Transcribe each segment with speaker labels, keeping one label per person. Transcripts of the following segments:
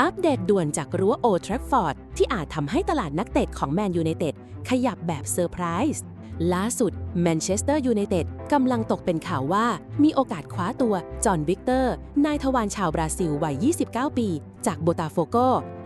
Speaker 1: อัปเดตด่วนจากรั้วโอทร f ฟอร์ดที่อาจทำให้ตลาดนักเตะของแมนยูไนเต็ดขยับแบบเซอร์ไพรส์ล่าสุดแมนเชสเตอร์ยูไนเต็ดกำลังตกเป็นข่าวว่า มีโอกาสคว้าตัว จอห์นวิกเตอร์ นายทวารชาวบราซิลวัย 29 ปี จากโบตาโฟโก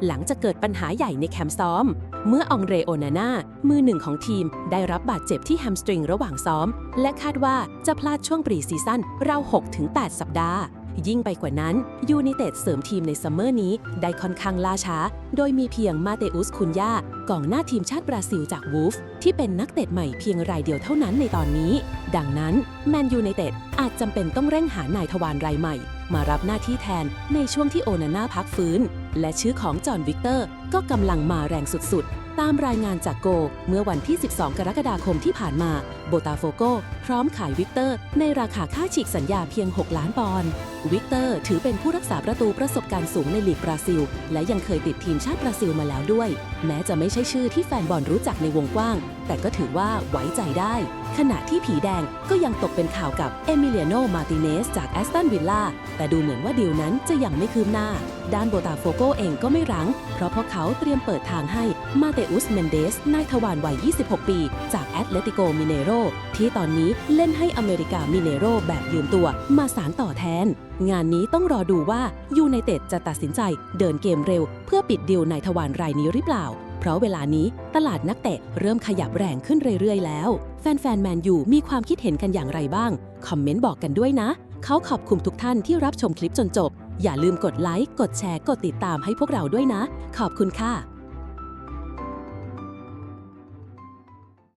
Speaker 1: หลังจากเกิดปัญหาใหญ่ในแคมป์ซ้อม เมื่อองเรโอนาน่ามือหนึ่งของทีมได้รับบาดเจ็บที่แฮมสตริงระหว่างซ้อม และคาดว่าจะพลาดช่วงปรีซีซั่นราว 6-8 สัปดาห์ ยิ่งไปกว่านั้นยูไนเต็ดเสริมทีมในซัมเมอร์นี้ได้ค่อนข้างล่าช้า โดยมีเพียงมาเตอุสคุนยากองหน้าทีมชาติบราซิลจากวูฟที่เป็นนักเตะใหม่เพียงรายเดียวเท่านั้นในตอนนี้ ดังนั้นแมนยูไนเต็ดอาจจำเป็นต้องเร่งหานายทวารรายใหม่ มารับหน้าที่แทนในช่วงที่โอนาน่าพักฟื้น และชื่อของจอห์นวิกเตอร์ก็กำลังมาแรงสุดๆ ตามรายงานจากโก เมื่อวันที่ 12 กรกฎาคมที่ผ่านมา โบตาโฟโกพร้อมขายวิกเตอร์ ในราคาค่าฉีกสัญญาเพียง 6 ล้านปอนด์วิกเตอร์ถือเป็นผู้รักษาประตูประสบการณ์สูงในลีกบราซิล และยังเคยติดทีมชาติบราซิลมาแล้วด้วย แม้จะไม่ใช่ชื่อที่แฟนบอลรู้จักในวงกว้าง แต่ก็ถือว่าไว้ใจได้ ขณะที่ผีแดงก็ยังตกเป็นข่าวกับเอมิเลียโน มาติเนสจากแอสตันวิลล่า แต่ดูเหมือนว่าดีลนั้นจะยังไม่คืบหน้า ด้านโบตาโฟโกเองก็ไม่รั้ง เพราะพวกเขาเตรียมเปิดทางให้มาเตอุส เมนเดส นายทวารวัย 26 ปี จากแอตเลติโก มิเนโร ที่ตอนนี้เล่นให้อเมริกา มิเนโร แบบยืมตัว มาสารต่อแทน งานนี้ต้องรอดูว่ายูไนเต็ดจะตัดสินใจเดินเกมเร็ว เพื่อปิดดีลนายทวารรายนี้หรือเปล่า เพราะเวลานี้ตลาดนักเตะเริ่มขยับแรงขึ้นเรื่อยๆ แล้ว แฟนๆแมนยูมีความคิดเห็นกันอย่างไรบ้าง คอมเมนต์บอกกันด้วยนะ เขาขอบคุณทุกท่านที่รับชมคลิปจนจบ อย่าลืมกดไลค์ กดแชร์ กดติดตามให้พวกเราด้วยนะ ขอบคุณค่ะ